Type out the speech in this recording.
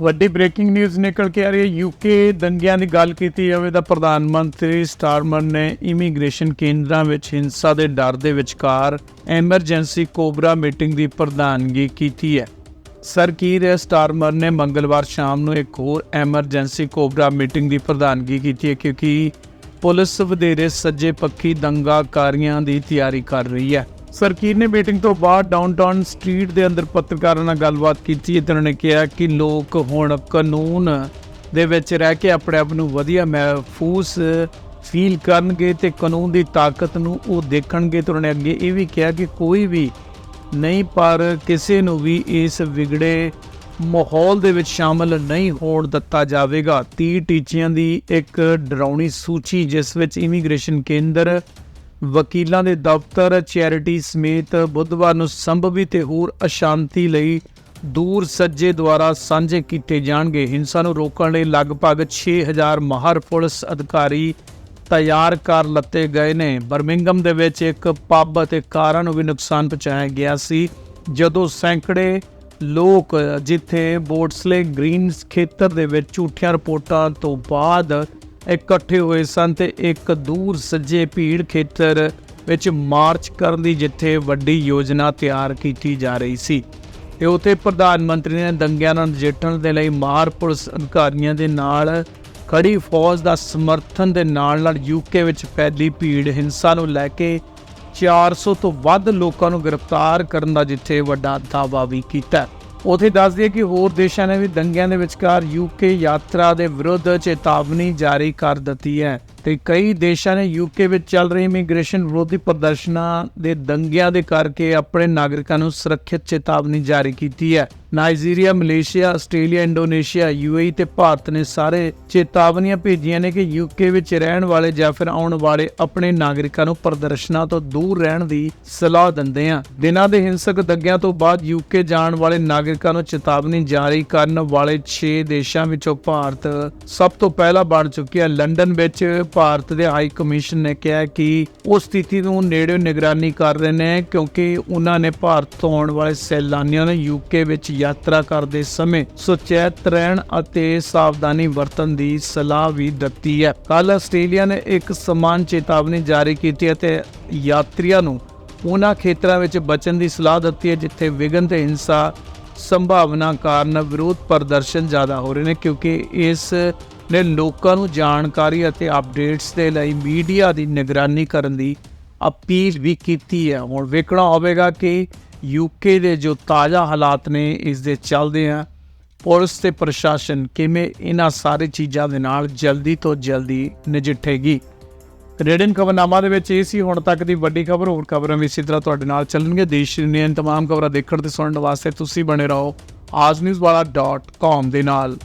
ਵੱਡੀ breaking news ਨਿਕਲ ਕੇ ਆ ਰਹੀ ਹੈ। ਯੂਕੇ ਦੰਗਿਆਂ ਦੀ ਗੱਲ ਕੀਤੀ ਜਾਵੇ ਤਾਂ ਪ੍ਰਧਾਨ ਮੰਤਰੀ ਸਟਾਰਮਰ ਨੇ ਇਮੀਗ੍ਰੇਸ਼ਨ ਕੇਂਦਰਾਂ ਵਿੱਚ ਹਿੰਸਾ ਦੇ ਡਰ ਦੇ ਵਿਚਕਾਰ ਐਮਰਜੈਂਸੀ ਕੋਬਰਾ ਮੀਟਿੰਗ ਦੀ ਪ੍ਰਧਾਨਗੀ ਕੀਤੀ ਹੈ। ਸਰ ਕੀਰ ਸਟਾਰਮਰ ਨੇ ਮੰਗਲਵਾਰ ਸ਼ਾਮ ਨੂੰ ਇੱਕ ਹੋਰ ਐਮਰਜੈਂਸੀ ਕੋਬਰਾ ਮੀਟਿੰਗ ਦੀ ਪ੍ਰਧਾਨਗੀ ਕੀਤੀ ਹੈ ਕਿਉਂਕਿ ਪੁਲਿਸ ਵਧੇਰੇ ਸੱਜੇ ਪੱਖੀ ਦੰਗਾਕਾਰੀਆਂ ਦੀ ਤਿਆਰੀ ਕਰ ਰਹੀ ਹੈ। ਸਰਕੀਰ ਨੇ ਮੀਟਿੰਗ ਤੋਂ ਬਾਅਦ ਡਾਊਨਟਾਊਨ ਸਟਰੀਟ ਦੇ ਅੰਦਰ ਪੱਤਰਕਾਰਾਂ ਨਾਲ ਗੱਲਬਾਤ ਕੀਤੀ ਤੇ ਉਹਨਾਂ ਨੇ ਕਿਹਾ ਕਿ ਲੋਕ ਹੁਣ ਕਾਨੂੰਨ ਦੇ ਵਿੱਚ ਰਹਿ ਕੇ ਆਪਣੇ ਆਪ ਨੂੰ ਵਧੀਆ ਮਹਿਫੂਜ਼ ਫੀਲ ਕਰਨਗੇ ਤੇ ਕਾਨੂੰਨ ਦੀ ਤਾਕਤ ਨੂੰ ਉਹ ਦੇਖਣਗੇ ਤੇ ਉਹਨਾਂ ਨੇ ਅੱਗੇ ਇਹ ਵੀ ਕਿਹਾ ਕਿ ਕੋਈ ਵੀ ਨਹੀਂ, ਪਰ ਕਿਸੇ ਨੂੰ ਵੀ ਇਸ ਵਿਗੜੇ ਮਾਹੌਲ ਦੇ ਵਿੱਚ ਸ਼ਾਮਲ ਨਹੀਂ ਹੋਣ ਦਿੱਤਾ ਜਾਵੇਗਾ। 30 ਟੀਚਿਆਂ ਦੀ ਇੱਕ ਡਰਾਉਣੀ ਸੂਚੀ, ਜਿਸ ਵਿੱਚ ਇਮੀਗ੍ਰੇਸ਼ਨ ਕੇਂਦਰ ਵਕੀਲਾਂ ਦੇ ਦਫ਼ਤਰ ਚੈਰਿਟੀ ਸਮੇਤ ਬੁੱਧਵਾਰ ਨੂੰ ਸੰਭਵੀ ਤੇ ਹੋਰ ਅਸ਼ਾਂਤੀ ਲਈ ਦੂਰ ਸੱਜੇ ਦੁਆਰਾ ਸਾਂਝੇ ਕੀਤੇ ਜਾਣਗੇ। ਹਿੰਸਾ ਨੂੰ ਰੋਕਣ ਲਈ ਲਗਭਗ 6000 ਮਾਹਰ ਪੁਲਿਸ ਅਧਿਕਾਰੀ ਤਿਆਰ ਕਰ ਲੱਤੇ ਗਏ ਨੇ। ਬਰਮਿੰਗਮ ਦੇ ਵਿੱਚ ਇੱਕ ਪੱਬ ਅਤੇ ਕਾਰਾਂ ਨੂੰ ਵੀ ਨੁਕਸਾਨ ਪਹੁੰਚਾਇਆ ਗਿਆ ਸੀ, ਜਦੋਂ ਸੈਂਕੜੇ ਲੋਕ ਜਿੱਥੇ ਬੋਟਸਲੇ ਗ੍ਰੀਨਸ ਖੇਤਰ ਦੇ ਵਿੱਚ ਝੂਠੀਆਂ ਰਿਪੋਰਟਾਂ ਤੋਂ ਬਾਅਦ ਇਕੱਠੇ ਹੋਏ ਸਨ ਤੇ ਇੱਕ ਦੂਰ ਸੱਜੇ ਭੀੜ ਖੇਤਰ ਵਿੱਚ ਮਾਰਚ ਕਰਨ ਦੀ ਜਿੱਥੇ ਵੱਡੀ ਯੋਜਨਾ ਤਿਆਰ ਕੀਤੀ ਜਾ ਰਹੀ ਸੀ। ਤੇ ਉਥੇ ਪ੍ਰਧਾਨ ਮੰਤਰੀ ਨੇ ਦੰਗਿਆਂ ਨਾਲ ਨਜਿੱਠਣ ਦੇ ਲਈ ਮਾਰ ਪੁਲਿਸ ਅਧਿਕਾਰੀਆਂ ਦੇ ਨਾਲ ਖੜੀ ਫੌਜ ਦਾ ਸਮਰਥਨ ਦੇ ਨਾਲ ਨਾਲ ਯੂਕੇ ਵਿੱਚ ਫੈਲੀ ਭੀੜ, ਹਿੰਸਾ ਨੂੰ ਲੈ ਕੇ 400 ਤੋਂ ਵੱਧ ਲੋਕਾਂ ਨੂੰ ਗ੍ਰਿਫਤਾਰ ਕਰਨ ਦਾ ਜਿੱਥੇ ਵੱਡਾ ਦਾਅਵਾ ਵੀ ਕੀਤਾ। ਉਥੇ ਦੱਸ ਦਈਏ ਕਿ ਹੋਰ ਦੇਸ਼ਾਂ ਨੇ ਵੀ ਦੰਗਿਆਂ ਦੇ ਵਿਚਕਾਰ ਯੂਕੇ ਯਾਤਰਾ ਦੇ ਵਿਰੁੱਧ ਚੇਤਾਵਨੀ ਜਾਰੀ ਕਰ ਦਿੱਤੀ ਹੈ ਤੇ ਕਈ ਦੇਸ਼ਾਂ ਨੇ ਯੂਕੇ ਵਿੱਚ ਚੱਲ ਰਹੀ ਇਮੀਗ੍ਰੇਸ਼ਨ ਵਿਰੋਧੀ ਪ੍ਰਦਰਸ਼ਨਾਂ ਦੇ ਦੰਗਿਆਂ ਦੇ ਕਰਕੇ ਆਪਣੇ ਨਾਗਰਿਕਾਂ ਨੂੰ ਸੁਰੱਖਿਅਤ ਚੇਤਾਵਨੀ ਜਾਰੀ ਕੀਤੀ ਹੈ। Nigeria, Malaysia, Australia, Indonesia UAE ਤੇ ਭਾਰਤ ਨੇ ਸਾਰੇ ਚੇਤਾਵਨੀਆਂ ਭੇਜੀਆਂ ਨੇ ਕਿ ਯੂਕੇ ਵਿੱਚ ਰਹਿਣ ਵਾਲੇ ਜਾਂ ਫਿਰ ਆਉਣ ਵਾਲੇ ਆਪਣੇ ਨਾਗਰਿਕਾਂ ਨੂੰ ਪ੍ਰਦਰਸ਼ਨਾਂ ਤੋਂ ਦੂਰ ਰਹਿਣ ਦੀ ਸਲਾਹ ਦਿੰਦੇ ਆ। ਦਿਨਾਂ ਦੇ ਹਿੰਸਕ ਦੰਗਿਆਂ ਤੋਂ ਬਾਅਦ ਯੂਕੇ ਜਾਣ ਵਾਲੇ ਨਾਗਰਿਕਾਂ ਨੂੰ ਚੇਤਾਵਨੀ ਜਾਰੀ ਕਰਨ ਵਾਲੇ 6 ਦੇਸ਼ਾਂ ਵਿੱਚੋਂ ਭਾਰਤ ਸਭ ਤੋਂ ਪਹਿਲਾਂ ਬਣ ਚੁੱਕਿਆ ਲੰਡਨ ਵਿੱਚ ਭਾਰਤ ਦੇ ਹਾਈ ਕਮਿਸ਼ਨ ਨੇ ਕਿਹਾ ਕਿ ਉਹ ਸਥਿਤੀ ਨੂੰ ਨੇੜੇ ਨਿਗਰਾਨੀ ਕਰ ਰਹੇ ਨੇ ਕਿਉਂਕਿ ਉਹਨਾਂ ਨੇ ਭਾਰਤ ਤੋਂ ਆਉਣ ਵਾਲੇ ਸੈਲਾਨੀਆਂ ਨੂੰ ਯੂਕੇ ਵਿੱਚ ਯਾਤਰਾ ਕਰਦੇ ਸਮੇਂ ਸੁਚੇਤ ਰਹਿਣ ਅਤੇ ਸਾਵਧਾਨੀ ਵਰਤਣ ਦੀ ਸਲਾਹ ਵੀ ਦਿੱਤੀ ਹੈ। ਕੱਲ ਆਸਟ੍ਰੇਲੀਆ ਨੇ ਇੱਕ ਸਮਾਨ ਚੇਤਾਵਨੀ ਜਾਰੀ ਕੀਤੀ ਹੈ ਯਾਤਰੀਆਂ ਨੂੰ ਉਹਨਾਂ ਖੇਤਰਾਂ ਵਿੱਚ ਬਚਣ ਦੀ ਸਲਾਹ ਦਿੱਤੀ ਹੈ, ਜਿੱਥੇ ਵਿਗਨ ਤੇ ਹਿੰਸਾ ਸੰਭਾਵਨਾ ਕਾਰਨ ਵਿਰੋਧ ਪ੍ਰਦਰਸ਼ਨ ਜ਼ਿਆਦਾ ਹੋ ਰਹੇ ਨੇ, ਕਿਉਂਕਿ ਇਸ ਨੇ ਲੋਕਾਂ ਨੂੰ ਜਾਣਕਾਰੀ ਅਤੇ ਅਪਡੇਟਸ ਦੇ ਲਈ ਮੀਡੀਆ ਦੀ ਨਿਗਰਾਨੀ ਕਰਨ ਦੀ ਅਪੀਲ ਵੀ ਕੀਤੀ ਹੈ। ਹੁਣ ਵੇਖਣਾ ਹੋਵੇਗਾ ਕਿ ਯੂਕੇ ਦੇ ਜੋ ਤਾਜ਼ਾ ਹਾਲਾਤ ਨੇ ਇਸ ਦੇ ਚੱਲਦੇ ਆ ਪੁਲਿਸ ਤੇ ਪ੍ਰਸ਼ਾਸਨ ਕਿਵੇਂ ਇਹਨਾਂ ਸਾਰੇ ਚੀਜ਼ਾਂ ਦੇ ਨਾਲ ਜਲਦੀ ਤੋਂ ਜਲਦੀ ਨਜਿੱਠੇਗੀ ਰੇਡਨ ਖਬਰਨਾਮਾ ਦੇ ਵਿੱਚ ਇਹ ਸੀ ਹੁਣ ਤੱਕ ਦੀ ਵੱਡੀ ਖਬਰ ਹੋਰ ਖਬਰਾਂ ਵੀ ਇਸੇ ਤਰ੍ਹਾਂ ਤੁਹਾਡੇ ਨਾਲ ਚੱਲਣਗੇ ਦੇਸ਼ ਦੁਨੀਆ ਦੀਆਂ तमाम ਖਬਰਾਂ ਦੇਖਣ ਤੇ ਸੁਣਨ ਵਾਸਤੇ ਤੁਸੀਂ ਬਣੇ ਰਹੋ ਆਜਨਿਊਜ਼ਵਾਲਾ.com ਦੇ ਨਾਲ